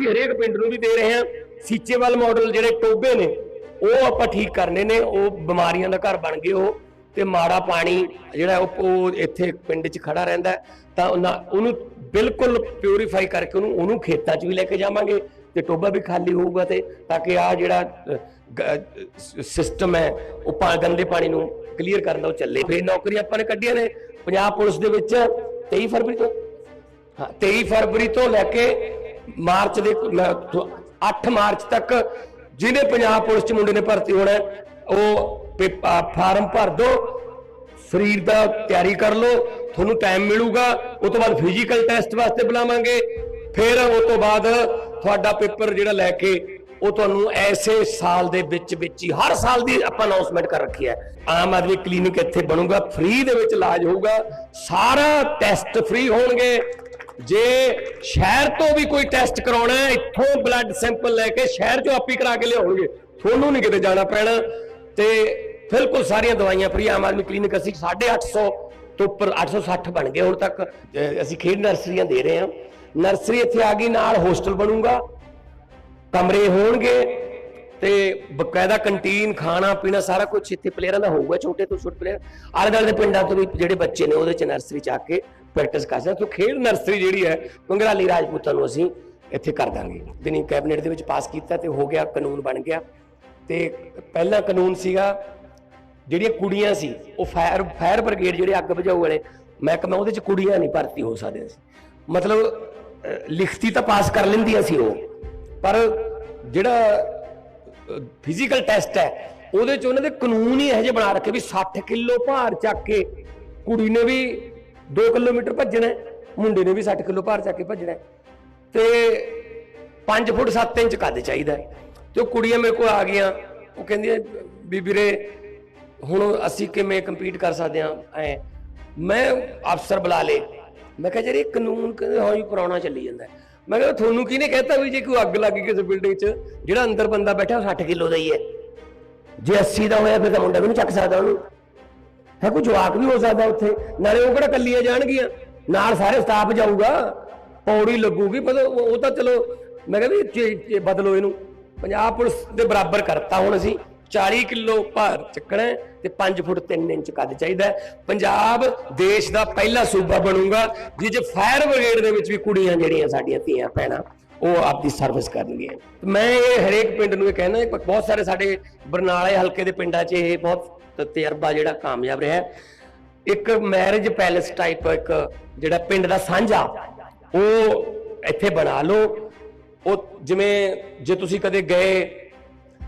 ਅਸੀਂ ਹਰੇਕ ਪਿੰਡ ਨੂੰ ਵੀ ਦੇ ਰਹੇ ਹਾਂ। ਸੀਚੇਵਾਲ ਮਾਡਲ ਜਿਹੜੇ ਟੋਬੇ ਨੇ, ਉਹ ਆਪਾਂ ਠੀਕ ਕਰਨੇ ਨੇ। ਉਹ ਬਿਮਾਰੀਆਂ ਦਾ ਘਰ ਬਣ ਗਏ ਉਹ। ਤੇ ਮਾੜਾ ਪਾਣੀ ਜਿਹੜਾ ਉਹ ਇੱਥੇ ਪਿੰਡ 'ਚ ਖੜਾ ਰਹਿੰਦਾ ਤਾਂ ਉਹਨੂੰ ਬਿਲਕੁਲ ਪਿਉਰੀਫਾਈ ਕਰਕੇ ਉਹਨੂੰ ਉਹਨੂੰ ਖੇਤਾਂ 'ਚ ਵੀ ਲੈ ਕੇ ਜਾਵਾਂਗੇ। ਤੇ ਟੋਬਾ ਵੀ ਖਾਲੀ ਹੋਊਗਾ ਤੇ ਤਾਂ ਕਿ ਆ ਜਿਹੜਾ ਸਿਸਟਮ ਹੈ, ਉਹ ਪਾ ਗੰਦੇ ਪਾਣੀ ਨੂੰ ਕਲੀਅਰ ਕਰਨ ਦਾ ਉਹ ਚੱਲੇ। ਫਿਰ ਨੌਕਰੀਆਂ ਆਪਾਂ ਨੇ ਕੱਢੀਆਂ ਨੇ। ਪੰਜਾਬ ਪੁਲਿਸ ਦੇ ਵਿੱਚ 23 ਫਰਵਰੀ ਤੋਂ। ਹਾਂ 23 ਫਰਵਰੀ ਤੋਂ ਲੈ ਕੇ ਮਾਰਚ ਦੇ 8 ਮਾਰਚ ਤੱਕ ਜਿਹਨੇ ਪੰਜਾਬ ਪੁਲਿਸ ਚ ਮੁੰਡੇ ਨੇ ਭਰਤੀ ਹੋਣਾ ਉਹ ਫਾਰਮ ਭਰ ਦਿਓ ਸਰੀਰ ਦਾ ਤਿਆਰੀ ਕਰ ਲਓ, ਤੁਹਾਨੂੰ ਟਾਈਮ ਮਿਲੂਗਾ ਉਸ ਤੋਂ ਬਾਅਦ ਫਿਜ਼ੀਕਲ ਟੈਸਟ ਵਾਸਤੇ ਬੁਲਾਵਾਂਗੇ, ਫਿਰ ਉਸ ਤੋਂ ਬਾਅਦ ਤੁਹਾਡਾ ਪੇਪਰ ਜਿਹੜਾ ਲੈ ਕੇ ਉਹ ਤੁਹਾਨੂੰ ਐਸੇ ਸਾਲ ਦੇ ਵਿੱਚ ਵਿੱਚ ਹੀ, ਹਰ ਸਾਲ ਦੀ ਆਪਾਂ ਅਨਾਉਂਸਮੈਂਟ ਕਰ ਰੱਖੀ ਹੈ। ਆਮ ਆਦਮੀ ਕਲੀਨਿਕ ਇੱਥੇ ਬਣੂਗਾ ਫ੍ਰੀ ਦੇ ਵਿੱਚ ਇਲਾਜ ਹੋਊਗਾ, ਸਾਰਾ ਟੈਸਟ ਫ੍ਰੀ ਹੋਣਗੇ ਜੇ ਸ਼ਹਿਰ ਤੋਂ ਵੀ ਕੋਈ ਟੈਸਟ ਕਰਾਉਣਾ ਹੈ, ਇੱਥੋਂ ਬਲੱਡ ਸੈਂਪਲ ਲੈ ਕੇ ਸ਼ਹਿਰ ਚੋਂ ਆਪੀ ਕਰਾ ਕੇ ਲਿਆਉਣਗੇ। ਤੁਹਾਨੂੰ ਨਹੀਂ ਕਿਤੇ ਜਾਣਾ ਪੈਣਾ। ਤੇ ਬਿਲਕੁਲ ਸਾਰੀਆਂ ਦਵਾਈਆਂ ਫ੍ਰੀ ਆਮ ਆਦਮੀ ਕਲੀਨਿਕ ਅਸੀਂ 850 ਤੋਂ ਉੱਪਰ 860 ਬਣ ਗਏ ਹੁਣ ਤੱਕ। ਅਸੀਂ ਖੇਡ ਨਰਸਰੀਆਂ ਦੇ ਰਹੇ ਹਾਂ। ਨਰਸਰੀ ਇੱਥੇ ਆ ਗਈ, ਨਾਲ ਹੋਸਟਲ ਬਣੂਗਾ। ਕਮਰੇ ਹੋਣਗੇ ਤੇ ਬਕਾਇਦਾ ਕੰਟੀਨ ਖਾਣਾ ਪੀਣਾ ਸਾਰਾ ਕੁਝ ਇੱਥੇ ਪਲੇਅਰਾਂ ਦਾ ਹੋਊਗਾ, ਛੋਟੇ ਤੋਂ ਛੋਟੇ ਪਲੇਅਰ ਆਲੇ ਦੁਆਲੇ ਦੇ ਪਿੰਡਾਂ ਤੋਂ ਵੀ ਜਿਹੜੇ ਬੱਚੇ ਨੇ, ਉਹਦੇ ਚ ਨਰਸਰੀ ਚ ਆ ਕੇ ਪ੍ਰੈਕਟਿਸ ਕਰ ਸਕਦੇ। ਤੋਂ ਖੇਡ ਨਰਸਰੀ ਜਿਹੜੀ ਹੈ ਕੰਗਰਾਲੀ ਰਾਜਪੂਤਾਂ ਨੂੰ ਅਸੀਂ ਇੱਥੇ ਕਰ ਦਾਂਗੇ। ਦਿਨੀ ਕੈਬਨਿਟ ਦੇ ਵਿੱਚ ਪਾਸ ਕੀਤਾ ਤੇ ਹੋ ਗਿਆ, ਕਾਨੂੰਨ ਬਣ ਗਿਆ। ਤੇ ਪਹਿਲਾ ਕਾਨੂੰਨ ਸੀਗਾ, ਜਿਹੜੀਆਂ ਕੁੜੀਆਂ ਸੀ, ਉਹ ਫਾਇਰ ਫਾਇਰ ਬ੍ਰਿਗੇਡ ਜਿਹੜੇ ਅੱਗ ਬੁਝਾਊ ਵਾਲੇ ਮਹਿਕਮਾ ਉਹਦੇ ਚ ਕੁੜੀਆਂ ਨਹੀਂ ਭਰਤੀ ਹੋ ਸਕਦੀਆਂ ਸੀ ਮਤਲਬ ਲਿਖਤੀ ਤਾਂ ਪਾਸ ਕਰ ਲੈਂਦੀਆਂ ਸੀ ਉਹ। ਪਰ ਜਿਹੜਾ ਫਿਜ਼ੀਕਲ ਟੈਸਟ ਹੈ, ਉਹਦੇ ਚ ਉਹਨਾਂ ਦੇ ਕਾਨੂੰਨ ਹੀ ਇਹੋ ਜਿਹੇ ਬਣਾ ਰੱਖੇ ਵੀ 60 ਕਿਲੋ ਭਾਰ ਚੱਕ ਕੇ ਕੁੜੀ ਨੇ ਵੀ 2 ਕਿਲੋਮੀਟਰ ਭੱਜਣਾ ਮੁੰਡੇ ਨੇ ਵੀ 60 ਕਿਲੋ ਭਾਰ ਚੱਕ ਕੇ ਭੱਜਣਾ ਤੇ 5 ਫੁੱਟ 7 ਇੰਚ ਕੱਦ ਚਾਹੀਦਾ ਤੇ ਉਹ ਕੁੜੀਆਂ ਮੇਰੇ ਕੋਲ ਆ ਗਈਆਂ, ਉਹ ਕਹਿੰਦੀਆਂ, ਵੀ ਵੀਰੇ, ਹੁਣ ਅਸੀਂ ਕਿਵੇਂ ਕੰਪੀਟ ਕਰ ਸਕਦੇ ਹਾਂ? ਐ, ਮੈਂ ਅਫਸਰ ਬੁਲਾ ਲੇ ਮੈਂ ਕਿਹਾ ਜਿਹੜੇ ਕਾਨੂੰਨ ਕਹਿੰਦੇ ਹਾਂ ਪੁਰਾਣਾ ਚੱਲੀ ਜਾਂਦਾ ਮੈਂ ਕਿਹਾ, ਤੁਹਾਨੂੰ ਕਿਹਨੇ ਕਹਿਤਾ ਵੀ ਜੇ ਕੋਈ ਅੱਗ ਲੱਗ ਗਈ ਕਿਸੇ ਬਿਲਡਿੰਗ 'ਚ, ਜਿਹੜਾ ਅੰਦਰ ਬੰਦਾ ਬੈਠਾ ਉਹ 60 ਕਿਲੋ ਦਾ ਹੀ ਹੈ। ਜੇ 80 ਦਾ ਹੋਇਆ, ਫਿਰ ਤਾਂ ਮੁੰਡਾ ਵੀ ਨਹੀਂ ਚੱਕ ਸਕਦਾ ਉਹਨੂੰ। ਹੈ ਕੋਈ ਜਵਾਕ ਵੀ ਹੋ ਸਕਦਾ ਉੱਥੇ? ਨਾਲੇ ਉਹ ਕਿਹੜਾ ਕੱਲੀਆਂ ਜਾਣਗੀਆਂ? ਨਾਲ ਸਾਰੇ ਸਟਾਫ ਜਾਊਗਾ। ਪੌੜੀ ਲੱਗੂਗੀ ਪਰ ਉਹ ਤਾਂ ਚਲੋ, ਮੈਂ ਕਹਿੰਦਾ ਬਦਲੋ ਇਹਨੂੰ। ਪੰਜਾਬ ਪੁਲਿਸ ਦੇ ਬਰਾਬਰ ਕਰਤਾ ਹੁਣ ਅਸੀਂ। 40 ਕਿਲੋ ਭਾਰ ਚੱਕਣਾ ਤੇ 5 ਫੁੱਟ 3 ਇੰਚ ਕੱਦ ਚਾਹੀਦਾ ਪੰਜਾਬ ਦੇਸ਼ ਦਾ ਪਹਿਲਾ ਸੂਬਾ ਬਣੂਗਾ ਜਿਹ ਫਾਇਰ ਬ੍ਰਿਗੇਡ ਦੇ ਵਿੱਚ ਵੀ ਕੁੜੀਆਂ ਜਿਹੜੀਆਂ ਸਾਡੀਆਂ ਧੀਆਂ ਭੈਣਾਂ ਉਹ ਆਪਦੀ ਸਰਵਿਸ ਕਰਨਗੇ। ਮੈਂ ਇਹ ਹਰੇਕ ਪਿੰਡ ਨੂੰ ਇਹ ਕਹਿਣਾ ਬਹੁਤ ਸਾਰੇ ਸਾਡੇ ਬਰਨਾਲੇ ਹਲਕੇ ਦੇ ਪਿੰਡਾਂ 'ਚ ਇਹ ਬਹੁਤ ਤਜਰਬਾ ਜਿਹੜਾ ਕਾਮਯਾਬ ਰਿਹਾ। ਇੱਕ ਮੈਰਿਜ ਪੈਲੇਸ ਟਾਈਪ ਇੱਕ ਜਿਹੜਾ ਪਿੰਡ ਦਾ ਸਾਂਝਾ, ਉਹ ਇੱਥੇ ਬਣਾ ਲਓ। ਉਹ ਜਿਵੇਂ, ਜੇ ਤੁਸੀਂ ਕਦੇ ਗਏ,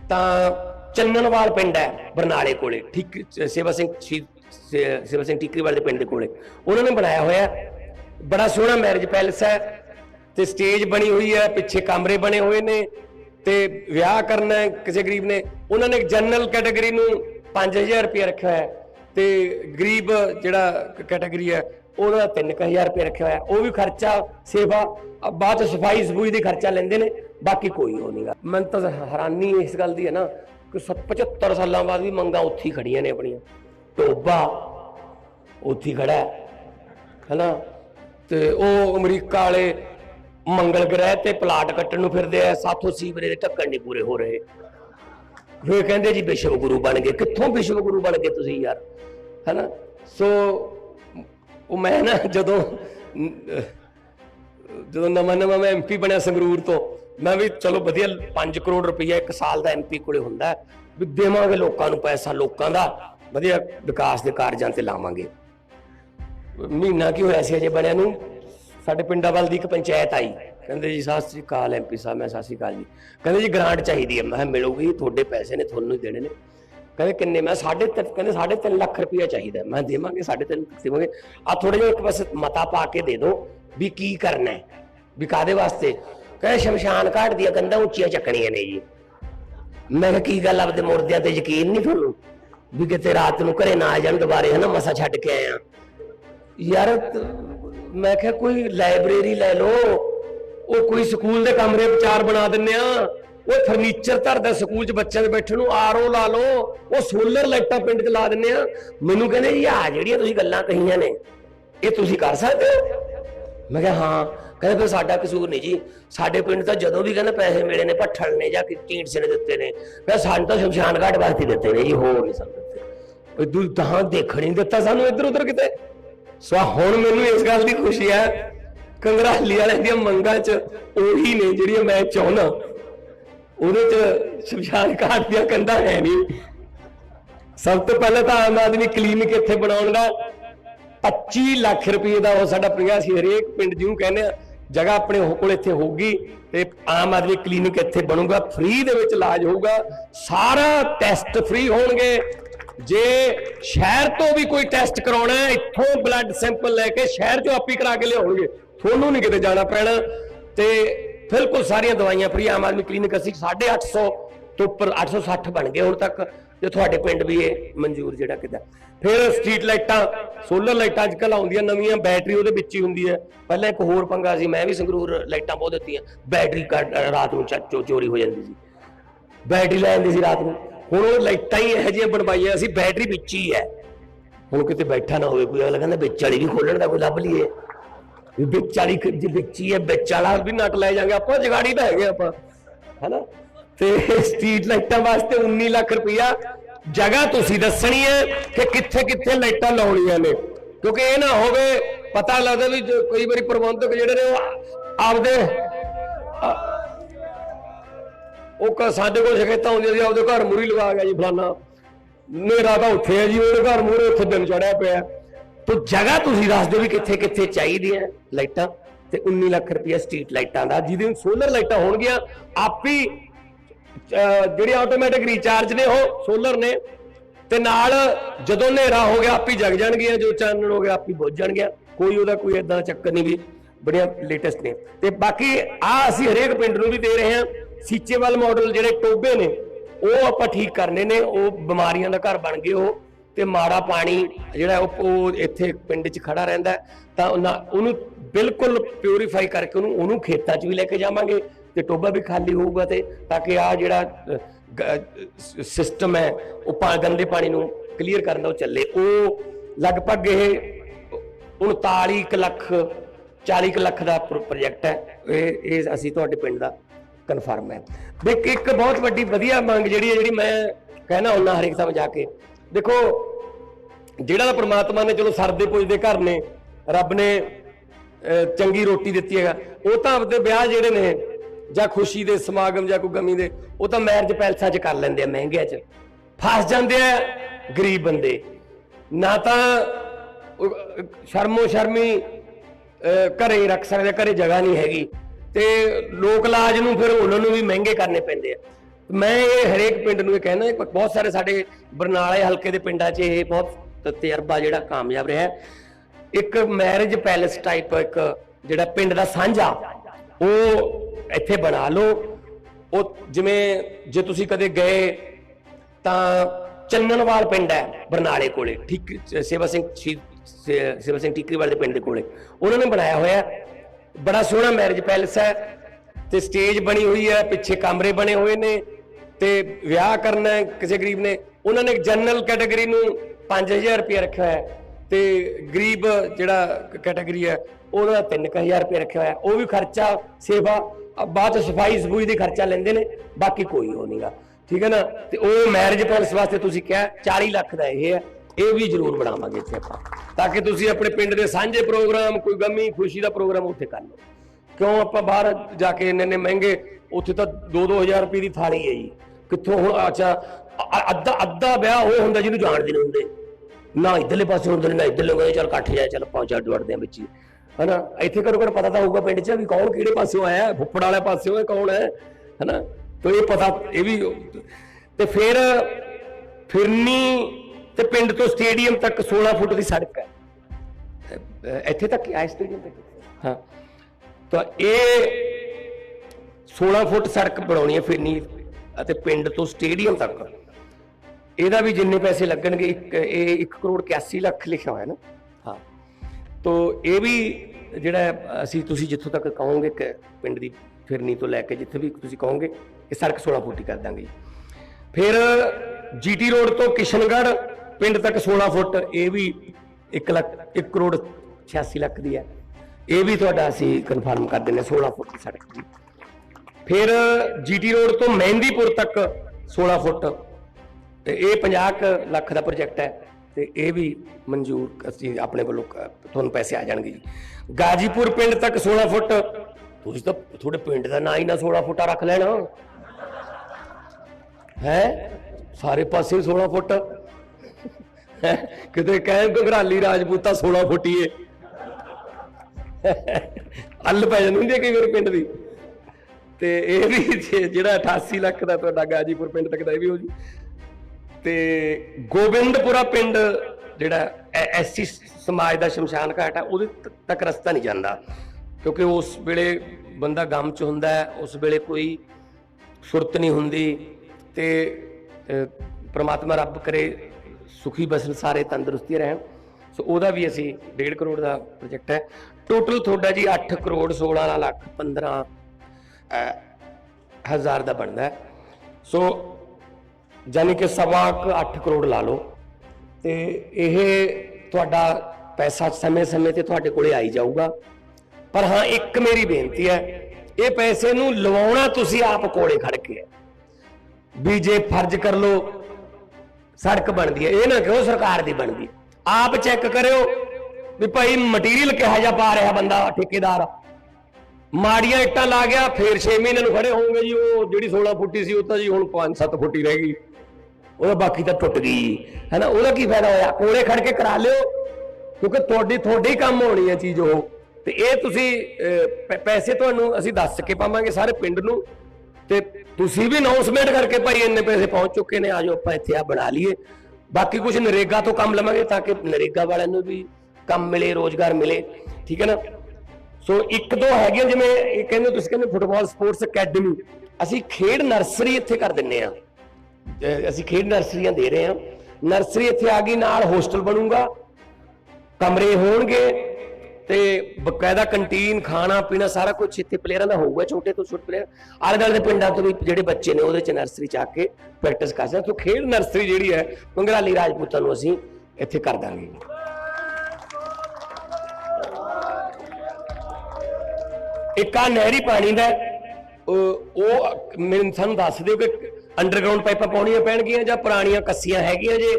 ਤਾਂ ਚੰਨਣਵਾਲ ਪਿੰਡ ਹੈ ਬਰਨਾਲੇ ਕੋਲੇ। ਠੀਕ, ਸੇਵਾ ਸਿੰਘ ਸ਼ਹੀਦ ਸੇ- ਸੇਵਾ ਸਿੰਘ ਟਿਕਰੀਵਾਲ ਦੇ ਪਿੰਡ ਦੇ ਕੋਲੇ। ਉਹਨਾਂ ਨੇ ਬਣਾਇਆ ਹੋਇਆ। ਬੜਾ ਸੋਹਣਾ ਮੈਰਿਜ ਪੈਲੇਸ ਹੈ। ਤੇ ਸਟੇਜ ਬਣੀ ਹੋਈ ਹੈ, ਪਿੱਛੇ ਕਮਰੇ ਬਣੇ ਹੋਏ ਨੇ ਤੇ ਵਿਆਹ ਕਰਨਾ ਹੈ ਕਿਸੇ ਗਰੀਬ ਨੇ। ਉਹਨਾਂ ਨੇ ਜਨਰਲ ਕੈਟਾਗਰੀ ਨੂੰ 5000 ਰੁਪਏ ਰੱਖਿਆ ਹੋਇਆ ਤੇ ਗਰੀਬ ਜਿਹੜਾ ਕੈਟਾਗਰੀ ਹੈ, ਉਹਦਾ 3000 ਰੁਪਏ ਰੱਖਿਆ ਹੋਇਆ ਉਹ ਵੀ ਖਰਚਾ, ਸੇਵਾ ਬਾਅਦ ਚ ਸਫ਼ਾਈ ਸਫੂਈ ਦੀ ਖਰਚਾ ਲੈਂਦੇ ਨੇ, ਬਾਕੀ ਕੋਈ ਉਹ ਨਹੀਂਗਾ ਮੈਨੂੰ ਤਾਂ ਹੈਰਾਨੀ ਇਸ ਗੱਲ ਦੀ ਹੈ ਨਾ ਕਿ 75 ਸਾਲਾਂ ਬਾਅਦ ਵੀ ਮੰਗਾ ਉੱਥੇ ਹੀ ਖੜੀਆਂ ਨੇ ਆਪਣੀਆਂ। ਟੋਬਾ ਉੱਥੇ ਖੜਾ ਹੈ, ਹਨਾ? ਤੇ ਉਹ ਅਮਰੀਕਾ ਵਾਲੇ ਮੰਗਲ ਗ੍ਰਹਿ ਤੇ ਪਲਾਟ ਕੱਟਣ ਨੂੰ ਫਿਰਦੇ ਆ, ਸਾਥੋਂ ਸੀਵਰੇ ਦੇ ਢੱਕਣ ਨਹੀਂ ਪੂਰੇ ਹੋ ਰਹੇ। ਫਿਰ ਕਹਿੰਦੇ ਜੀ ਵਿਸ਼ਵ ਗੁਰੂ ਬਣ ਗਏ। ਕਿੱਥੋਂ ਵਿਸ਼ਵ ਗੁਰੂ ਬਣ ਗਏ ਤੁਸੀਂ ਯਾਰ? ਹਨਾ? ਸੋ, ਉਹ ਮੈਂ ਨਾ ਜਦੋਂ ਜਦੋਂ ਨਵਾਂ ਨਵਾਂ ਮੈਂ ਐਮਪੀ ਬਣਿਆ ਸੰਗਰੂਰ ਤੋਂ, ਮੈਂ ਵੀ ਚਲੋ ਵਧੀਆ 5 ਕਰੋੜ ਰੁਪਈਆ ਇੱਕ ਸਾਲ ਦਾ ਐਮਪੀ ਕੋਲੇ ਹੁੰਦਾ ਵੀ ਦੇਵਾਂਗੇ ਲੋਕਾਂ ਨੂੰ ਪੈਸਾ, ਲੋਕਾਂ ਦਾ ਵਧੀਆ ਵਿਕਾਸ ਦੇ ਕਾਰਜਾਂ ਤੇ ਲਾਵਾਂਗੇ। ਮਹੀਨਾ ਕੀ ਹੋਇਆ ਸੀ ਅਜੇ ਬਣਿਆ ਨੂੰ? ਸਾਡੇ ਪਿੰਡਾਂ ਵੱਲ ਦੀ ਇੱਕ ਪੰਚਾਇਤ ਆਈ। ਕਹਿੰਦੇ ਜੀ, ਸਤਿ ਸ੍ਰੀ ਅਕਾਲ ਐਮਪੀ ਸਾਹਿਬ, ਮੈਂ ਸਤਿ ਸ੍ਰੀ ਅਕਾਲ ਜੀ। ਕਹਿੰਦੇ ਜੀ ਗ੍ਰਾਂਟ ਚਾਹੀਦੀ ਹੈ। ਮੈਂ ਕਿਹਾ, ਮਿਲੂਗੀ, ਤੁਹਾਡੇ ਪੈਸੇ ਨੇ, ਤੁਹਾਨੂੰ ਹੀ ਦੇਣੇ ਨੇ। ਕਹਿੰਦੇ, ਕਿੰਨੇ? ਮੈਂ ਸਾਢੇ ਤਿੰਨ, ਕਹਿੰਦੇ, ਸਾਢੇ ਤਿੰਨ ਲੱਖ ਰੁਪਇਆ ਚਾਹੀਦਾ ਮੈਂ ਦੇਵਾਂਗੇ, ਸਾਢੇ ਤਿੰਨ ਲੱਖ ਦੇਵਾਂਗੇ। ਆ ਥੋੜੇ ਜਿਹਾ ਇੱਕ ਬਸ ਮਤਾ ਪਾ ਕੇ ਦੇ ਦਿਓ ਵੀ ਕੀ ਕਰਨਾ ਹੈ, ਵੀ ਕਾਦੇ ਵਾਸਤੇ? ਕਹਿੰਦੇ, ਸ਼ਮਸ਼ਾਨ ਘਾਟ ਦੀਆਂ ਕੰਧਾਂ ਉੱਚੀਆਂ ਚੱਕਣੀਆਂ ਨੇ ਜੀ। ਮੈਂ ਕਿਹਾ, ਕੀ ਗੱਲ ਆਪਦੇ ਮੁਰਦਿਆਂ ਤੇ ਯਕੀਨ ਨਹੀਂ ਤੁਹਾਨੂੰ? ਵੀ ਕਿਤੇ ਰਾਤ ਨੂੰ ਘਰੇ ਨਾ ਆ ਜਾਣ, ਦੁਬਾਰੇ ਹਨਾ ਮਸਾ ਛੱਡ ਕੇ ਆਇਆ ਯਾਰ ਮੈਂ ਕਿਹਾ, ਕੋਈ ਲਾਇਬ੍ਰੇਰੀ ਲੈ ਲਓ। ਉਹ ਕੋਈ ਸਕੂਲ ਦੇ ਕਮਰੇ ਵਿਚਾਰ ਬਣਾ ਦਿੰਨੇ ਆ। ਉਹ ਫਰਨੀਚਰ ਧਰਦਾ ਸਕੂਲ 'ਚ ਬੱਚਿਆਂ ਦੇ ਬੈਠਣ ਨੂੰ, ਆਰਓ ਲਾ ਲਓ। ਉਹ ਸੋਲਰ ਲਾਈਟਾਂ ਪਿੰਡ 'ਚ ਲਾ ਦਿੰਨੇ ਆ। ਮੈਨੂੰ ਕਹਿੰਦੇ ਜੀ ਆ ਜਿਹੜੀਆਂ ਤੁਸੀਂ ਗੱਲਾਂ ਕਹੀਆਂ ਨੇ, ਇਹ ਤੁਸੀਂ ਕਰ ਸਕਦੇ ਹੋ? ਮੈਂ ਕਿਹਾ, ਹਾਂ। ਕਹਿੰਦੇ, ਫਿਰ ਸਾਡਾ ਕਸੂਰ ਨਹੀਂ ਜੀ। ਸਾਡੇ ਪਿੰਡ ਤਾਂ ਜਦੋਂ ਵੀ ਕਹਿੰਦੇ ਪੈਸੇ ਮਿਲੇ ਨੇ, ਭੱਠਲ ਨੇ ਜਾਂ ਟੀਂਟਸ ਨੇ ਦਿੱਤੇ ਨੇ, ਮੈਂ ਸਾਨੂੰ ਤਾਂ ਸ਼ਮਸ਼ਾਨ ਘਾਟ ਵਾਸਤੇ ਦਿੱਤੇ ਨੇ ਜੀ, ਹੋਰ ਨਹੀਂ ਸਾਨੂੰ ਦਿੱਤੇ। ਦੂ ਤਾਂ ਦੇਖਣ ਨਹੀਂ ਦਿੱਤਾ ਸਾਨੂੰ ਇੱਧਰ ਉੱਧਰ ਕਿਤੇ। ਸੋ ਹੁਣ ਮੈਨੂੰ ਇਸ ਗੱਲ ਦੀ ਖੁਸ਼ੀ ਹੈ, ਕੰਗਰਾਲੀ ਵਾਲਿਆਂ ਦੀਆਂ ਮੰਗਾਂ 'ਚ ਉਹੀ ਨੇ ਜਿਹੜੀਆਂ ਮੈਂ ਚਾਹੁੰਦਾ। ਉਹਦੇ 'ਚ ਸ਼ਮਸ਼ਾਨ ਘਾਟ ਦੀਆਂ ਕੰਧਾਂ ਹੈ ਨਹੀਂ। ਸਭ ਤੋਂ ਪਹਿਲਾਂ ਤਾਂ ਆਮ ਆਦਮੀ ਕਲੀਨਿਕ ਇੱਥੇ ਬਣਾਉਣ ਦਾ। 25 ਲੱਖ ਰੁਪਏ ਦਾ ਉਹ ਸਾਡਾ ਪ੍ਰਿਆ ਸੀ, ਹਰੇਕ ਪਿੰਡ ਜਿਹਨੂੰ ਕਹਿੰਦੇ ਆ, ਜਗ੍ਹਾ ਆਪਣੇ ਕੋਲ ਇੱਥੇ ਹੋਊਗੀ ਤੇ ਆਮ ਆਦਮੀ ਕਲੀਨਿਕ ਇੱਥੇ ਬਣੂਗਾ, ਫ੍ਰੀ ਦੇ ਵਿੱਚ ਇਲਾਜ ਹੋਊਗਾ, ਸਾਰਾ ਟੈਸਟ ਫ੍ਰੀ ਹੋਣਗੇ। ਜੇ ਸ਼ਹਿਰ ਤੋਂ ਵੀ ਕੋਈ ਟੈਸਟ ਕਰਾਉਣਾ ਹੈ, ਇੱਥੋਂ ਬਲੱਡ ਸੈਂਪਲ ਲੈ ਕੇ ਸ਼ਹਿਰ ਚੋਂ ਆਪੀ ਕਰਾ ਕੇ ਲਿਆਉਣਗੇ। ਤੁਹਾਨੂੰ ਨਹੀਂ ਕਿਤੇ ਜਾਣਾ ਪੈਣਾ। ਤੇ ਬਿਲਕੁਲ ਸਾਰੀਆਂ ਦਵਾਈਆਂ ਫ੍ਰੀ ਆਮ ਆਦਮੀ ਕਲੀਨਿਕ ਅਸੀਂ 850 ਤੋਂ ਉੱਪਰ 860 ਬਣ ਗਏ ਹੁਣ ਤੱਕ, ਜੇ ਤੁਹਾਡੇ ਪਿੰਡ ਵੀ ਇਹ ਮਨਜ਼ੂਰ ਜਿਹੜਾ ਕਿਦਾ ਫਿਰ ਸਟਰੀਟ ਲਾਈਟਾਂ ਸੋਲਰ ਲਾਈਟਾਂ ਅੱਜ ਕੱਲ ਆਉਂਦੀਆਂ ਨਵੀਆਂ ਬੈਟਰੀ ਉਹਦੇ ਵਿੱਚ ਹੀ ਹੁੰਦੀ ਹੈ। ਪਹਿਲਾਂ ਇੱਕ ਹੋਰ ਪੰਗਾ ਸੀ, ਮੈਂ ਵੀ ਸੰਗਰੂਰ ਲਾਈਟਾਂ ਬਹੁਤ ਦਿੱਤੀਆਂ। ਬੈਟਰੀ ਕੱਢ- ਰਾਤ ਨੂੰ ਚ- ਚੋ- ਚੋਰੀ ਹੋ ਜਾਂਦੀ ਸੀ। ਬੈਟਰੀ ਲੈ ਜਾਂਦੀ ਸੀ ਰਾਤ ਨੂੰ। ਹੁਣ ਉਹ ਲਾਈਟਾਂ ਹੀ ਇਹੋ ਜਿਹੀਆਂ ਬਣਵਾਈਆਂ ਸੀ, ਬੈਟਰੀ ਵਿੱਚ ਹੀ ਹੈ। ਹੁਣ ਕਿਤੇ ਬੈਠਾ ਨਾ ਹੋਵੇ, ਕੋਈ ਅਗਲਾ ਕਹਿੰਦਾ ਵਿੱਚ ਵਾਲੀ ਵੀ ਖੋਲਣ ਦਾ ਕੋਈ ਲੱਭ ਲਈਏ। ਵੀ ਵਿੱਚ ਵਾਲੀ ਜੇ ਵਿੱਚ ਹੀ ਹੈ, ਵਿੱਚ ਵਾਲਾ ਵੀ ਨਟ ਲੈ ਜਾਗੇ ਆਪਾਂ ਜਗਾੜੀ ਤਾਂ ਹੈਗੇ ਆਪਾਂ, ਹੈਨਾ? ਤੇ ਸਟਰੀਟ ਲਾਈਟਾਂ ਵਾਸਤੇ 19 ਲੱਖ ਰੁਪਇਆ ਜਗ੍ਹਾ ਤੁਸੀਂ ਦੱਸਣੀ ਹੈ ਕਿ ਕਿੱਥੇ ਕਿੱਥੇ ਲਾਈਟਾਂ ਲਾਉਣੀਆਂ ਨੇ। ਕਿਉਂਕਿ ਇਹ ਨਾ ਹੋਵੇ, ਪਤਾ ਲੱਗਦਾ ਵੀ ਕਈ ਵਾਰੀ ਪ੍ਰਬੰਧਕ ਜਿਹੜੇ ਨੇ ਉਹ ਆਪਦੇ ਉਹ ਕ- ਸਾਡੇ ਕੋਲ ਸ਼ਿਕਾਇਤਾਂ ਹੁੰਦੀਆਂ ਸੀ ਆਪਦੇ ਘਰ ਮੂਰੀ ਲਗਾ ਗਿਆ ਜੀ ਫਲਾਨਾ। ਮੇਰਾ ਤਾਂ ਉੱਥੇ ਹੈ ਜੀ, ਉਹਦੇ ਘਰ ਮੂਰੇ ਉੱਥੇ ਦਿਨ ਚੜਿਆ ਪਿਆ। ਤੋ ਜਗ੍ਹਾ ਤੁਸੀਂ ਦੱਸ ਦਿਓ ਵੀ ਕਿੱਥੇ ਕਿੱਥੇ ਚਾਹੀਦੀਆਂ ਲਾਈਟਾਂ ਤੇ 19 ਲੱਖ ਰੁਪਏ ਸਟਰੀਟ ਲਾਈਟਾਂ ਦਾ। ਜਿਹਦੇ ਸੋਲਰ ਲਾਈਟਾਂ ਹੋਣਗੀਆਂ, ਆਪੀ ਅਹ, ਜਿਹੜੀ ਆਟੋਮੈਟਿਕ ਰੀਚਾਰਜ ਨੇ ਉਹ ਸੋਲਰ ਨੇ। ਤੇ ਨਾਲ ਜਦੋਂ ਹਨੇਰਾ ਹੋ ਗਿਆ, ਆਪੀ ਜਗ ਜਾਣਗੀਆਂ, ਜੋ ਚਾਨਣ ਹੋ ਗਿਆ, ਆਪੀ ਬੁੱਝ ਜਾਣਗੀਆਂ। ਕੋਈ ਉਹਦਾ ਕੋਈ ਏਦਾਂ ਦਾ ਚੱਕਰ ਨਹੀਂ ਵੀ, ਬੜੀਆਂ ਲੇਟੈਸਟ ਨੇ। ਤੇ ਬਾਕੀ ਆ ਅਸੀਂ ਹਰੇਕ ਪਿੰਡ ਨੂੰ ਵੀ ਦੇ ਰਹੇ ਹਾਂ। ਸੀਚੇਵਾਲ ਮਾਡਲ ਜਿਹੜੇ ਟੋਬੇ ਨੇ, ਉਹ ਆਪਾਂ ਠੀਕ ਕਰਨੇ ਨੇ, ਉਹ ਬਿਮਾਰੀਆਂ ਦਾ ਘਰ ਬਣ ਗਏ ਉਹ, ਤੇ ਮਾੜਾ ਪਾਣੀ ਜਿਹੜਾ ਉਹ ਇੱਥੇ ਪਿੰਡ 'ਚ ਖੜਾ ਰਹਿੰਦਾ ਤਾਂ ਉਹਨਾਂ- ਉਹਨੂੰ ਬਿਲਕੁਲ ਪਿਉਰੀਫਾਈ ਕਰਕੇ ਉਹਨੂੰ ਉਹਨੂੰ ਖੇਤਾਂ 'ਚ ਵੀ ਲੈ ਕੇ ਜਾਵਾਂਗੇ, ਤੇ ਟੋਬਾ ਵੀ ਖਾਲੀ ਹੋਊਗਾ ਤੇ, ਤਾਂ ਕਿ ਆ ਜਿਹੜਾ ਸਿਸਟਮ ਹੈ, ਉਹ ਪਾ, ਗੰਦੇ ਪਾਣੀ ਨੂੰ ਕਲੀਅਰ ਕਰਨ ਦਾ ਉਹ ਚੱਲੇ। ਉਹ ਲਗਭਗ ਇਹ 39 ਕੁ ਲੱਖ 40 ਕੁ ਲੱਖ ਦਾ ਪ੍ਰੋਜੈਕਟ ਹੈ, ਇਹ ਇਹ ਅਸੀਂ ਤੁਹਾਡੇ ਪਿੰਡ ਦਾ ਕਨਫਰਮ ਹੈ। ਵੀ ਇੱਕ- ਬਹੁਤ ਵੱਡੀ ਵਧੀਆ ਮੰਗ ਜਿਹੜੀ ਹੈ ਜਿਹੜੀ ਮੈਂ ਕਹਿਣਾ ਹੁੰਦਾ ਹਰੇਕ ਥਾਂ ਜਾ ਕੇ। ਦੇਖੋ ਜਿਹੜਾ ਤਾਂ ਪ੍ਰਮਾਤਮਾ ਨੇ ਚਲੋ ਸਰਦੇ ਪੁੱਜਦੇ ਘਰ ਨੇ ਰੱਬ ਨੇ ਚੰਗੀ ਰੋਟੀ ਦਿੱਤੀ ਹੈਗਾ ਉਹ ਤਾਂ ਆਪਦੇ ਵਿਆਹ ਜਿਹੜੇ ਨੇ ਜਾਂ ਖੁਸ਼ੀ ਦੇ ਸਮਾਗਮ ਜਾਂ ਕੋਈ ਗਮੀ ਦੇ ਉਹ ਤਾਂ ਮੈਰਿਜ ਪੈਲਸਾਂ 'ਚ ਕਰ ਲੈਂਦੇ ਆ ਮਹਿੰਗਿਆਂ 'ਚ। ਫਸ ਜਾਂਦੇ ਆ ਗਰੀਬ ਬੰਦੇ। ਨਾ ਤਾਂ ਸ਼ਰਮੋ ਸ਼ਰਮੀ ਅਹ, ਘਰੇ ਰੱਖ ਸਕਦੇ ਘਰੇ ਜਗ੍ਹਾ ਨਹੀਂ ਹੈਗੀ। ਤੇ ਲੋਕ ਇਲਾਜ ਨੂੰ ਫਿਰ ਉਹਨਾਂ ਨੂੰ ਵੀ ਮਹਿੰਗੇ ਕਰਨੇ ਪੈਂਦੇ ਆ। ਮੈਂ ਇਹ ਹਰੇਕ ਪਿੰਡ ਨੂੰ ਇਹ ਕਹਿਣਾ ਬਹੁਤ ਸਾਰੇ ਸਾਡੇ ਬਰਨਾਲੇ ਹਲਕੇ ਦੇ ਪਿੰਡਾਂ 'ਚ ਇਹ ਬਹੁਤ ਤਜਰਬਾ ਜਿਹੜਾ ਕਾਮਯਾਬ ਰਿਹਾ। ਇੱਕ ਮੈਰਿਜ ਪੈਲੇਸ ਟਾਈਪ ਇੱਕ ਜਿਹੜਾ ਪਿੰਡ ਦਾ ਸਾਂਝਾ, ਉਹ ਇੱਥੇ ਬਣਾ ਲਓ। ਉਹ ਜਿਵੇਂ ਜੇ ਤੁਸੀਂ ਕਦੇ ਗਏ ਤਾਂ ਚੰਨਣਵਾਲ ਪਿੰਡ ਹੈ ਬਰਨਾਲੇ ਕੋਲੇ, ਠੀਕ, ਸੇਵਾ ਸਿੰਘ ਸੇਵਾ ਸਿੰਘ ਠੀਕਰੀਵਾਲ ਦੇ ਪਿੰਡ ਦੇ ਕੋਲੇ। ਉਹਨਾਂ ਨੇ ਬਣਾਇਆ ਹੋਇਆ। ਬੜਾ ਸੋਹਣਾ ਮੈਰਿਜ ਪੈਲੇਸ ਹੈ ਤੇ ਸਟੇਜ ਬਣੀ ਹੋਈ ਹੈ, ਪਿੱਛੇ ਕਮਰੇ ਬਣੇ ਹੋਏ ਨੇ ਤੇ ਵਿਆਹ ਕਰਨਾ ਹੈ ਕਿਸੇ ਗਰੀਬ ਨੇ। ਉਹਨਾਂ ਨੇ ਜਨਰਲ ਕੈਟਾਗਰੀ ਨੂੰ 5000 ਰੁਪਏ ਰੱਖਿਆ ਹੋਇਆ ਹੈ ਤੇ ਗਰੀਬ ਜਿਹੜਾ ਕੈਟਾਗਰੀ ਹੈ, ਉਹਦਾ 3000 ਰੁਪਏ ਰੱਖਿਆ ਹੋਇਆ ਉਹ ਵੀ ਖਰਚਾ, ਸੇਵਾ ਬਾਅਦ ਚ ਸਫ਼ਾਈ ਸਫੂਈ ਦੀ ਖਰਚਾ ਲੈਂਦੇ ਨੇ, ਬਾਕੀ ਕੋਈ ਉਹ ਨਹੀਂਗਾ ਠੀਕ ਹੈ ਨਾ? ਤੇ ਉਹ ਮੈਰਿਜ ਪੈਲਸ ਵਾਸਤੇ ਤੁਸੀਂ ਕਿਹਾ 40 ਲੱਖ ਦਾ ਇਹ ਹੈ। ਇਹ ਵੀ ਜ਼ਰੂਰ ਬਣਾਵਾਂਗੇ ਇੱਥੇ ਆਪਾਂ। ਤਾਂ ਕਿ ਤੁਸੀਂ ਆਪਣੇ ਪਿੰਡ ਦੇ ਸਾਂਝੇ ਪ੍ਰੋਗਰਾਮ ਕੋਈ ਗਮੀ ਖੁਸ਼ੀ ਦਾ ਪ੍ਰੋਗਰਾਮ ਉੱਥੇ ਕਰ ਲਓ। ਕਿਉਂ ਆਪਾਂ ਬਾਹਰ ਜਾ ਕੇ ਇੰਨੇ ਇੰਨੇ ਮਹਿੰਗੇ ਉੱਥੇ ਤਾਂ 2-2000 ਰੁਪਏ ਦੀ ਥਾਲੀ ਹੈ ਜੀ। ਕਿੱਥੋਂ ਹੁਣ ਅੱਛਾ ਅੱਧਾ ਅੱਧਾ ਵਿਆਹ ਉਹ ਹੁੰਦਾ ਜਿਹਨੂੰ ਜਾਣਦੇ ਨਹੀਂ ਹੁੰਦੇ। ਨਾ ਇਧਰਲੇ ਪਾਸੇ ਹੁੰਦੇ ਨੇ ਨਾ ਇਧਰਲੇ ਹੋਏ ਚਲ ਇਕੱਠ ਜਾਏ ਚਲ ਪਹੁੰਚਾ ਵੜਦੇ ਆ ਵਿੱਚ ਹੀ। ਹਨਾ? ਇੱਥੇ ਕਰੋ ਕਰ ਪਤਾ ਤਾਂ ਹੋਊਗਾ ਪਿੰਡ 'ਚ ਵੀ ਕੌਣ ਕਿਹੜੇ ਪਾਸਿਓਂ ਆਇਆ ਹੈ, ਫੁੱਫੜ ਵਾਲੇ ਪਾਸਿਓਂ ਹੈ ਕੌਣ ਹੈ? ਹਨਾ? ਤੇ ਇਹ ਪਤਾ ਇਹ ਵੀ ਤੇ ਫਿਰ ਫਿਰਨੀ ਤੇ ਪਿੰਡ ਤੋਂ ਸਟੇਡੀਅਮ ਤੱਕ 16 ਫੁੱਟ ਦੀ ਸੜਕ ਹੈ। ਇੱਥੇ ਤੱਕ ਆਇਆ ਸਟੇਡੀਅਮ ਤੱਕ? ਹਾਂ। ਤਾਂ ਇਹ 16 ਫੁੱਟ ਸੜਕ ਬਣਾਉਣੀ ਹੈ ਫਿਰਨੀ ਅਤੇ ਪਿੰਡ ਤੋਂ ਸਟੇਡੀਅਮ ਤੱਕ। ਇਹਦਾ ਵੀ ਜਿੰਨੇ ਪੈਸੇ ਲੱਗਣਗੇ ਇੱਕ ਇਹ 1 ਕਰੋੜ 81 ਲੱਖ ਲਿਖਿਆ ਹੋਇਆ ਨਾ। ਹਾਂ। ਤੋ ਇਹ ਵੀ ਜਿਹੜਾ ਹੈ, ਅਸੀਂ ਤੁਸੀਂ ਜਿੱਥੋਂ ਤੱਕ ਕਹੋਗੇ ਕਿ ਪਿੰਡ ਦੀ ਫਿਰਨੀ ਤੋਂ ਲੈ ਕੇ ਜਿੱਥੇ ਵੀ ਤੁਸੀਂ ਕਹੋਗੇ ਇਹ ਸੜਕ 16 ਫੁੱਟ ਹੀ ਕਰ ਦਾਂਗੇ ਫਿਰ ਜੀਟੀ ਰੋਡ ਤੋਂ ਕਿਸ਼ਨਗੜ੍ਹ ਪਿੰਡ ਤੱਕ 16 ਫੁੱਟ, ਇਹ ਵੀ 1 ਲੱਖ 1 ਕਰੋੜ 86 ਲੱਖ ਦੀ ਹੈ। ਇਹ ਵੀ ਤੁਹਾਡਾ ਅਸੀਂ ਕਨਫਰਮ ਕਰ ਦਿੰਨੇ 16 ਫੁੱਟ ਦੀ ਸੜਕ ਦੀ। ਫਿਰ ਜੀਟੀ ਰੋਡ ਤੋਂ ਮਹਿੰਦੀਪੁਰ ਤੱਕ 16 ਫੁੱਟ, ਤੇ ਇਹ 50 ਲੱਖ ਦਾ ਪ੍ਰੋਜੈਕਟ ਹੈ, ਤੇ ਇਹ ਵੀ ਮਨਜ਼ੂਰ ਅਸੀਂ ਆਪਣੇ ਵੱਲੋਂ ਤੁਹਾਨੂੰ ਪੈਸੇ ਆ ਜਾਣਗੇ ਜੀ। ਗਾਜੀਪੁਰ ਪਿੰਡ ਤੱਕ 16 ਫੁੱਟ, ਤੁਸੀਂ ਤਾਂ ਤੁਹਾਡੇ ਪਿੰਡ ਦਾ ਨਾਂ ਹੀ ਨਾ 16 ਫੁੱਟਾ ਰੱਖ ਲੈਣਾ। ਹੈ? ਸਾਰੇ ਪਾਸੇ 16 ਫੁੱਟ। ਕਿਤੇ ਕਹਿਣ ਘਗਰਾਲੀ ਰਾਜਪੂਤਾ 16 ਫੁੱਟੀਏ ਅੱਲ ਪੈ ਜਾਂਦੀ ਹੁੰਦੀ ਹੈ ਕਈ ਵਾਰ ਪਿੰਡ ਦੀ। ਤੇ ਇਹ ਵੀ ਜਿਹੜਾ 88 ਲੱਖ ਦਾ ਤੁਹਾਡਾ ਗਾਜੀਪੁਰ ਪਿੰਡ ਤੱਕ ਦਾ ਇਹ ਵੀ ਹੋ ਜੂ। ਤੇ ਗੋਬਿੰਦਪੁਰਾ ਪਿੰਡ ਜਿਹੜਾ ਐਸਸੀ ਸਮਾਜ ਦਾ ਸ਼ਮਸ਼ਾਨ ਘਾਟ ਹੈ ਉਹਦੇ ਤੱਕ ਰਸਤਾ ਨਹੀਂ ਜਾਂਦਾ। ਕਿਉਂਕਿ ਉਸ ਵੇਲੇ ਬੰਦਾ ਗਮ ਚ ਹੁੰਦਾ ਹੈ ਉਸ ਵੇਲੇ ਕੋਈ ਸੁਰਤ ਨਹੀਂ ਹੁੰਦੀ। ਤੇ ਅਹ, ਪ੍ਰਮਾਤਮਾ ਰੱਬ ਕਰੇ ਸੁਖੀ ਬਸਨ ਸਾਰੇ ਤੰਦਰੁਸਤੀ ਰਹਿਣ। ਸੋ ਉਹਦਾ ਵੀ ਅਸੀਂ 1.5 ਕਰੋੜ ਦਾ ਪ੍ਰੋਜੈਕਟ ਹੈ। ਟੋਟਲ ਤੁਹਾਡਾ ਜੀ 8 ਕਰੋੜ 16 ਲੱਖ 15 ਹਜ਼ਾਰ ਦਾ ਬਣਦਾ ਹੈ। ਸੋ ਯਾਨੀ ਕਿ ਸਵਾ ਕੁ 8 ਕਰੋੜ ਲਾ ਲਓ। ਤੇ ਇਹ ਤੁਹਾਡਾ ਪੈਸਾ ਸਮੇਂ-ਸਮੇਂ ਤੇ ਤੁਹਾਡੇ ਕੋਲੇ ਆਈ ਜਾਊਗਾ। ਪਰ ਹਾਂ, ਇੱਕ ਮੇਰੀ ਬੇਨਤੀ ਹੈ, ਇਹ ਪੈਸੇ ਨੂੰ ਲਵਾਉਣਾ ਤੁਸੀਂ ਆਪ ਕੋਲੇ ਖੜ ਕੇ ਹੈ। ਵੀ ਜੇ ਫਰਜ਼ ਕਰ ਲਓ ਸੜਕ ਬਣਦੀ ਹੈ, ਇਹ ਨਾ ਕਿਉਂ ਸਰਕਾਰ ਦੀ ਬਣਦੀ ਆਪ ਚੈੱਕ ਕਰਿਓ ਵੀ ਭਾਈ ਮਟੀਰੀਅਲ ਕਿਹਾ ਜਾ ਪਾ ਰਿਹਾ ਬੰਦਾ, ਠੇਕੇਦਾਰ। ਮਾੜੀਆਂ ਇੱਟਾਂ ਲਾ ਗਿਆ, ਫੇਰ 6 ਮਹੀਨੇ ਨੂੰ ਖੜੇ ਹੋਣਗੇ ਜੀ, ਉਹ ਜਿਹੜੀ 16 ਫੁੱਟੀ ਸੀ, ਉਹ ਤਾਂ ਜੀ ਹੁਣ 5-7 ਫੁੱਟੀ ਰਹਿ ਗਈ। ਉਹਦਾ ਬਾਕੀ ਤਾਂ ਟੁੱਟ ਗਈ ਹੈਨਾ, ਉਹਦਾ ਕੀ ਫਾਇਦਾ ਹੋਇਆ? ਕੋਲੇ ਖੜ ਕੇ ਕਰਾ ਲਿਓ, ਕਿਉਂਕਿ ਤੁਹਾਡੀ, ਤੁਹਾਡੇ ਕੰਮ ਹੋਣੀ ਹੈ ਚੀਜ਼ ਉਹ। ਤੇ ਇਹ ਤੁਸੀਂ ਪੈਸੇ ਤੁਹਾਨੂੰ ਅਸੀਂ ਦੱਸ ਕੇ ਪਾਵਾਂਗੇ ਸਾਰੇ ਪਿੰਡ ਨੂੰ। ਤੇ ਤੁਸੀਂ ਵੀ ਅਨਾਉਂਸਮੈਂਟ ਕਰਕੇ ਭਾਈ ਇੰਨੇ ਪੈਸੇ ਪਹੁੰਚ ਚੁੱਕੇ ਨੇ, ਆਜੋ ਆਪਾਂ ਇੱਥੇ ਆ ਬਣਾ ਲਈਏ। ਬਾਕੀ ਕੁਝ ਨਰੇਗਾ ਤੋਂ ਕੰਮ ਲਵਾਂਗੇ ਤਾਂ ਕਿ ਨਰੇਗਾ ਵਾਲਿਆਂ ਨੂੰ ਵੀ ਕੰਮ ਮਿਲੇ, ਰੋਜ਼ਗਾਰ ਮਿਲੇ, ਠੀਕ ਹੈ ਨਾ? ਸੋ ਇੱਕ ਦੋ ਹੈਗੀਆਂ ਜਿਵੇਂ ਇਹ ਕਹਿੰਦੇ ਤੁਸੀਂ ਕਹਿੰਦੇ ਫੁੱਟਬਾਲ ਸਪੋਰਟਸ ਅਕੈਡਮੀ ਅਸੀਂ ਖੇਡ ਨਰਸਰੀ ਇੱਥੇ ਕਰ ਦਿੰਨੇ ਆ। ਅਸੀਂ ਖੇਡ ਨਰਸਰੀਆਂ ਦੇ ਰਹੇ ਹਾਂ ਨਰਸਰੀ ਇੱਥੇ ਆ ਗਈ, ਨਾਲ ਹੋਸਟਲ ਬਣੂਗਾ। ਕਮਰੇ ਹੋਣਗੇ। ਤੇ ਬਕਾਇਦਾ ਕੰਟੀਨ ਖਾਣਾ, ਪੀਣਾ ਸਾਰਾ ਕੁਝ ਇੱਥੇ ਪਲੇਅਰਾਂ ਦਾ ਹੋਊਗਾ, ਛੋਟੇ ਤੋਂ ਛੋਟੇ ਪਲੇਅਰ ਆਲੇ ਦੁਆਲੇ ਦੇ ਪਿੰਡਾਂ ਤੋਂ ਵੀ ਜਿਹੜੇ ਬੱਚੇ ਨੇ ਉਹਦੇ ਚ ਨਰਸਰੀ ਚ ਆ ਕੇ ਪ੍ਰੈਕਟਿਸ ਕਰ ਸਕਦੇ ਸੋ ਖੇਡ ਨਰਸਰੀ ਜਿਹੜੀ ਹੈ ਪੰਗਰਾਲੀ ਰਾਜਪੂਤਾਂ ਨੂੰ ਅਸੀਂ ਇੱਥੇ ਕਰ ਦਾਂਗੇ। ਇੱਕ ਆ ਨਹਿਰੀ ਪਾਣੀ ਦਾ ਉਹ ਉਹ ਮੈਨੂੰ ਸਾਨੂੰ ਦੱਸ ਦਿਓ ਕਿ ਅੰਡਰਗਰਾਉਂਡ ਪਾਈਪਾਂ ਪਾਉਣੀਆਂ ਪੈਣਗੀਆਂ ਜਾਂ ਪੁਰਾਣੀਆਂ ਕੱਸੀਆਂ ਹੈਗੀਆਂ ਜੇ?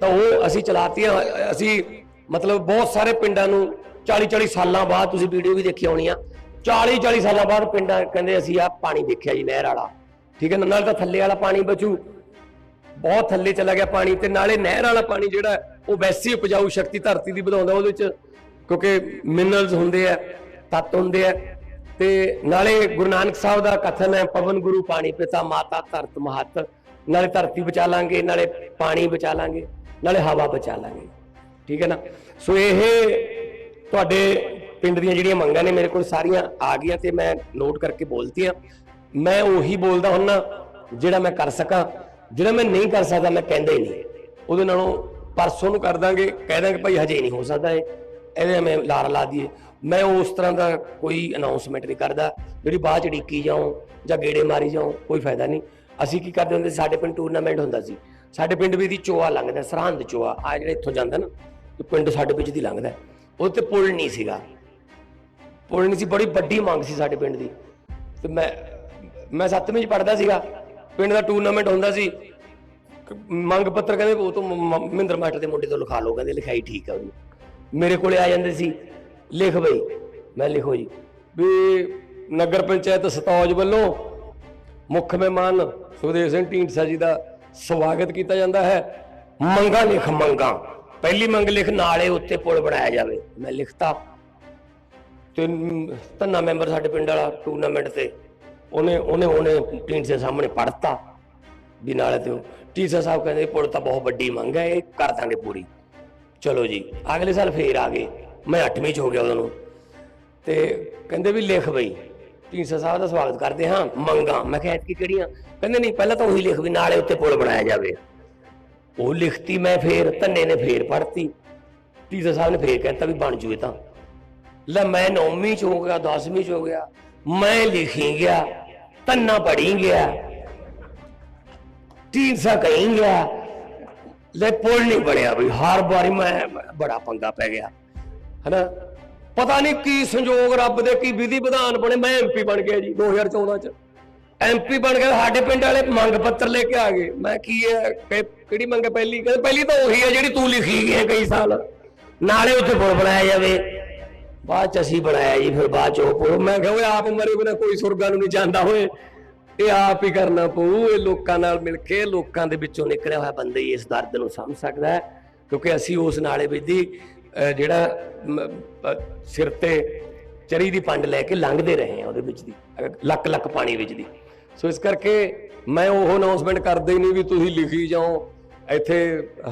ਤਾਂ ਉਹ ਅਸੀਂ ਚਲਾਤੀਆਂ, ਅਸੀਂ ਮਤਲਬ ਬਹੁਤ ਸਾਰੇ ਪਿੰਡਾਂ ਨੂੰ 40 40 ਸਾਲਾਂ ਬਾਅਦ ਤੁਸੀਂ ਵੀਡੀਓ ਵੀ ਦੇਖੀ ਹੋਣੀ ਆ। 40 40 ਸਾਲਾਂ ਬਾਅਦ ਪਿੰਡਾਂ ਕਹਿੰਦੇ ਅਸੀਂ ਆ ਪਾਣੀ ਦੇਖਿਆ ਜੀ, ਨਹਿਰ ਵਾਲਾ। ਠੀਕ ਹੈ ਨਾ, ਨਾਲ ਤਾਂ ਥੱਲੇ ਵਾਲਾ ਪਾਣੀ ਬਚੂ। ਬਹੁਤ ਥੱਲੇ ਚਲਾ ਗਿਆ ਪਾਣੀ ਤੇ ਨਾਲੇ ਨਹਿਰ ਵਾਲਾ ਪਾਣੀ ਜਿਹੜਾ ਉਹ ਵੈਸੇ ਹੀ ਉਪਜਾਊ ਸ਼ਕਤੀ ਧਰਤੀ ਦੀ ਵਧਾਉਂਦਾ ਉਹਦੇ ਵਿੱਚ, ਕਿਉਂਕਿ ਮਿਨਰਲਸ ਹੁੰਦੇ ਆ, ਤੱਤ ਹੁੰਦੇ ਆ। ਤੇ ਨਾਲੇ ਗੁਰੂ ਨਾਨਕ ਸਾਹਿਬ ਦਾ ਕਥਨ ਹੈ, ਪਵਨ ਗੁਰੂ ਪਾਣੀ ਪਿਤਾ, ਮਾਤਾ ਧਰਤ ਮਹਤ। ਨਾਲੇ ਧਰਤੀ ਬਚਾ ਲਾਂਗੇ, ਨਾਲੇ ਪਾਣੀ ਬਚਾ ਲਾਂਗੇ, ਨਾਲੇ ਹਵਾ ਬਚਾ ਲਾਂਗੇ। ਠੀਕ ਹੈ ਨਾ? ਸੋ ਇਹ ਤੁਹਾਡੇ ਪਿੰਡ ਦੀਆਂ ਜਿਹੜੀਆਂ ਮੰਗਾਂ ਨੇ ਮੇਰੇ ਕੋਲ ਸਾਰੀਆਂ ਆ ਗਈਆਂ ਤੇ ਮੈਂ ਨੋਟ ਕਰਕੇ ਬੋਲਤੀਆਂ ਮੈਂ ਉਹੀ ਬੋਲਦਾ ਹੁੰਨਾ ਜਿਹੜਾ ਮੈਂ ਕਰ ਸਕਾਂ। ਜਿਹੜਾ ਮੈਂ ਨਹੀਂ ਕਰ ਸਕਦਾ, ਮੈਂ ਕਹਿੰਦਾ ਹੀ ਨਹੀਂ। ਉਹਦੇ ਨਾਲੋਂ ਪਰਸੋਂ ਨੂੰ ਕਰ ਦਾਂਗੇ, ਕਹਿ ਦਾਂਗੇ ਭਾਈ ਹਜੇ ਨਹੀਂ ਹੋ ਸਕਦਾ ਇਹ। ਇਹਦੇ ਮੈਂ ਲਾਰ ਲਾ ਦਈਏ। ਮੈਂ ਉਸ ਤਰ੍ਹਾਂ ਦਾ ਕੋਈ ਅਨਾਉਂਸਮੈਂਟ ਨਹੀਂ ਕਰਦਾ। ਜਿਹੜੀ ਬਾਅਦ ਚ ਡੀਕੀ ਜਾਉਂ ਜਾਂ ਗੇੜੇ ਮਾਰੀ ਜਾਉਂ ਕੋਈ ਫਾਇਦਾ ਨਹੀਂ। ਅਸੀਂ ਕੀ ਕਰਦੇ ਹੁੰਦੇ ਸੀ, ਸਾਡੇ ਪਿੰਡ ਟੂਰਨਾਮੈਂਟ ਹੁੰਦਾ ਸੀ। ਸਾਡੇ ਪਿੰਡ ਵੀ ਦੀ ਚੋਆ ਲੰਘਦਾ, ਸਰਹੰਦ ਚੋਆ। ਆ ਜਿਹੜਾ ਇੱਥੋਂ ਜਾਂਦਾ ਨਾ ਪਿੰਡ ਸਾਡੇ ਵਿੱਚ ਦੀ ਲੰਘਦਾ। ਉਹ ਤੇ ਪੁਲ ਨਹੀਂ ਸੀਗਾ। ਪੁਲ ਨਹੀਂ ਸੀ, ਬੜੀ ਵੱਡੀ ਮੰਗ ਸੀ ਸਾਡੇ ਪਿੰਡ ਦੀ। ਤੇ ਮੈਂ ਮੈਂ 7ਵੀਂ ਚ ਪੜਦਾ ਸੀਗਾ। ਪਿੰਡ ਦਾ ਟੂਰਨਾਮੈਂਟ ਹੁੰਦਾ ਸੀ। ਕ- ਮੰਗ ਪੱਤਰ ਕਹਿੰਦੇ ਉਹ ਤੋਂ ਮਹਿੰਦਰ ਮਾਸਟਰ ਦੇ ਮੁੰਡੇ ਤੋਂ ਲਿਖਾ ਲਓ, ਕਹਿੰਦੇ ਲਿਖਾਈ ਠੀਕ ਹੈ ਉਹਦੀ। ਮੇਰੇ ਕੋਲੇ ਆ ਜਾਂਦੇ ਸੀ। ਲਿਖ ਬਈ, ਮੈਂ ਲਿਖੋ ਜੀ। ਵੀ ਨਗਰ ਪੰਚਾਇਤ ਸਤੌਜ ਵੱਲੋਂ ਮੁੱਖ ਮਹਿਮਾਨ ਸੁਖਦੇਵ ਸਿੰਘ ਢੀਂਡਸਾ ਜੀ ਦਾ ਸਵਾਗਤ ਕੀਤਾ ਜਾਂਦਾ ਹੈ। ਮੰਗਾ ਲਿਖ ਮੰਗਾ। ਪਹਿਲੀ ਮੰਗ ਲਿਖ ਨਾਲੇ ਉੱਤੇ ਪੁਲ ਬਣਾਇਆ ਜਾਵੇ। ਮੈਂ ਲਿਖਤਾ। ਤੇ ਧੰਨਾ ਮੈਂਬਰ ਸਾਡੇ ਪਿੰਡ ਵਾਲਾ ਟੂਰਨਾਮੈਂਟ ਤੇ, ਉਹਨੇ ਉਹਨੇ ਉਹਨੇ ਢੀਂਡਸੇ ਸਾਹਮਣੇ ਪੜਤਾ ਵੀ ਨਾਲੇ ਤੇ ਟੀਚਰ ਸਾਹਿਬ ਕਹਿੰਦੇ ਪੁਲ ਤਾਂ ਬਹੁਤ ਵੱਡੀ ਮੰਗ ਹੈ, ਇਹ ਕਰ ਦਾਂਗੇ ਪੂਰੀ। ਚਲੋ ਜੀ, ਅਗਲੇ ਸਾਲ ਫੇਰ ਆ ਗਏ। ਮੈਂ 8ਵੀਂ ਚ ਹੋ ਗਿਆ ਉਦੋਂ ਨੂੰ। ਤੇ ਕਹਿੰਦੇ ਵੀ ਲਿਖ ਬਈ। ਢੀਂਡਸਾ ਸਾਹਿਬ ਦਾ ਸਵਾਗਤ ਕਰਦੇ ਹਾਂ ਮੰਗਾ। ਮੈਂ ਕਿਹਾ ਐਤਕੀ ਕਿਹੜੀਆਂ? ਕਹਿੰਦੇ ਨਹੀਂ, ਪਹਿਲਾਂ ਤਾਂ ਉਹੀ ਲਿਖ ਵੀ ਨਾਲੇ ਉੱਤੇ ਪੁਲ ਬਣਾਇਆ ਜਾਵੇ। ਉਹ ਲਿਖਤੀ, ਮੈਂ ਫੇਰ ਧੰਨੇ ਨੇ ਫੇਰ ਪੜਤੀ ਟੀਚਰ ਸਾਹਿਬ ਨੇ ਫੇਰ ਕਹਿਤਾ ਵੀ ਬਣ ਜੂਏ ਤਾਂ। ਲੈ ਮੈਂ ਨੌਵੀਂ ਚ ਹੋ ਗਿਆ 10ਵੀਂ ਚ ਹੋ ਗਿਆ, ਮੈਂ ਲਿਖੀ ਗਿਆ, ਧੰਨਾ ਪੜੀ ਗਿਆ ਤੀਨ ਸਾ ਕਹੀਂ ਗਿਆ। ਲੈ ਪੁਲ ਨਹੀਂ ਬਣਿਆ ਵੀ ਹਰ ਵਾਰੀ ਮੈਂ ਬੜਾ ਪੰਗਾ ਪੈ ਗਿਆ, ਹਨਾ? ਪਤਾ ਨਹੀਂ ਕੀ ਸੰਜੋਗ ਰੱਬ ਦੇ, ਕੀ ਵਿਧੀ ਵਿਧਾਨ ਬਣੇ, ਮੈਂ ਐਮਪੀ ਬਣ ਗਿਆ ਜੀ 2014 ਚ। ਐਮਪੀ ਬਣ ਕੇ ਸਾਡੇ ਪਿੰਡ ਵਾਲੇ ਮੰਗ ਪੱਤਰ ਲੈ ਕੇ ਆ ਗਏ। ਮੈਂ ਕੀ ਹੈ ਕਿਹੜੀ ਮੰਗ ਹੈ? ਪਹਿਲੀ ਕਹਿੰਦੇ ਪਹਿਲੀ ਤਾਂ ਉਹੀ ਹੈ ਜਿਹੜੀ ਤੂੰ ਲਿਖੀ ਹੈ ਕਈ ਸਾਲ। ਨਾਲੇ ਉੱਥੇ ਪੁਲ ਬਣਾਇਆ ਜਾਵੇ। ਬਾਅਦ ਚ ਅਸੀਂ ਬਣਾਇਆ ਜੀ, ਫਿਰ ਬਾਅਦ ਚ ਉਹ ਪੁਲ। ਮੈਂ ਕਿਹਾ, ਓਏ ਆਪ ਮਰੇ ਬਿਨਾ ਕੋਈ ਸੁਰਗਾਂ ਨੂੰ ਨਹੀਂ ਜਾਂਦਾ ਹੋਏ ਇਹ ਆਪ ਹੀ ਕਰਨਾ ਪਊ, ਇਹ ਲੋਕਾਂ ਨਾਲ ਮਿਲ ਕੇ, ਲੋਕਾਂ ਦੇ ਵਿੱਚੋਂ ਨਿਕਲਿਆ ਹੋਇਆ ਬੰਦਾ ਹੀ ਇਸ ਦਰਦ ਨੂੰ ਸਮਝ ਸਕਦਾ ਹੈ। ਕਿਉਂਕਿ ਅਸੀਂ ਉਸ ਨਾਲੇ ਵਿੱਚ ਦੀ ਜਿਹੜਾ ਸਿਰ ਤੇ ਚਰੀ ਦੀ ਪੰਡ ਲੈ ਕੇ ਲੰਘਦੇ ਰਹੇ ਆ ਉਹਦੇ ਵਿੱਚ ਦੀ ਲੱਕ ਲੱਕ ਪਾਣੀ ਵਿੱਚ ਦੀ। ਸੋ ਇਸ ਕਰਕੇ ਮੈਂ ਉਹ ਅਨਾਉਂਸਮੈਂਟ ਕਰਦੇ ਹੀ ਨਹੀਂ ਵੀ ਤੁਸੀਂ ਲਿਖੀ ਜਾਓ ਇੱਥੇ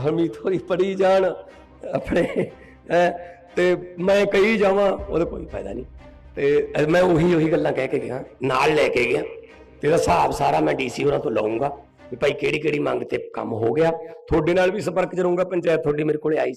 ਹਰਮੀਤ ਹੋਰੀ ਪੜੀ ਜਾਣ ਆਪਣੇ ਹੈਂ, ਤੇ ਮੈਂ ਕਹੀ ਜਾਵਾਂ ਉਹਦਾ ਕੋਈ ਫਾਇਦਾ ਨਹੀਂ। ਤੇ ਮੈਂ ਉਹੀ ਉਹੀ ਗੱਲਾਂ ਕਹਿ ਕੇ ਗਿਆ ਨਾਲ ਲੈ ਕੇ ਗਿਆ। ਤੇ ਇਹਦਾ ਹਿਸਾਬ ਸਾਰਾ ਮੈਂ ਡੀਸੀ ਹੋਰਾਂ ਤੋਂ ਲਵਾਂਗਾ ਵੀ ਭਾਈ ਕਿਹੜੀ ਕਿਹੜੀ ਮੰਗ ਤੇ ਕੰਮ ਹੋ ਗਿਆ। ਤੁਹਾਡੇ ਨਾਲ ਵੀ ਸੰਪਰਕ ਚ ਰਹੂੰਗਾ ਪੰਚਾਇਤ ਤੁਹਾਡੀ ਮੇਰੇ ਕੋਲੇ ਆਈ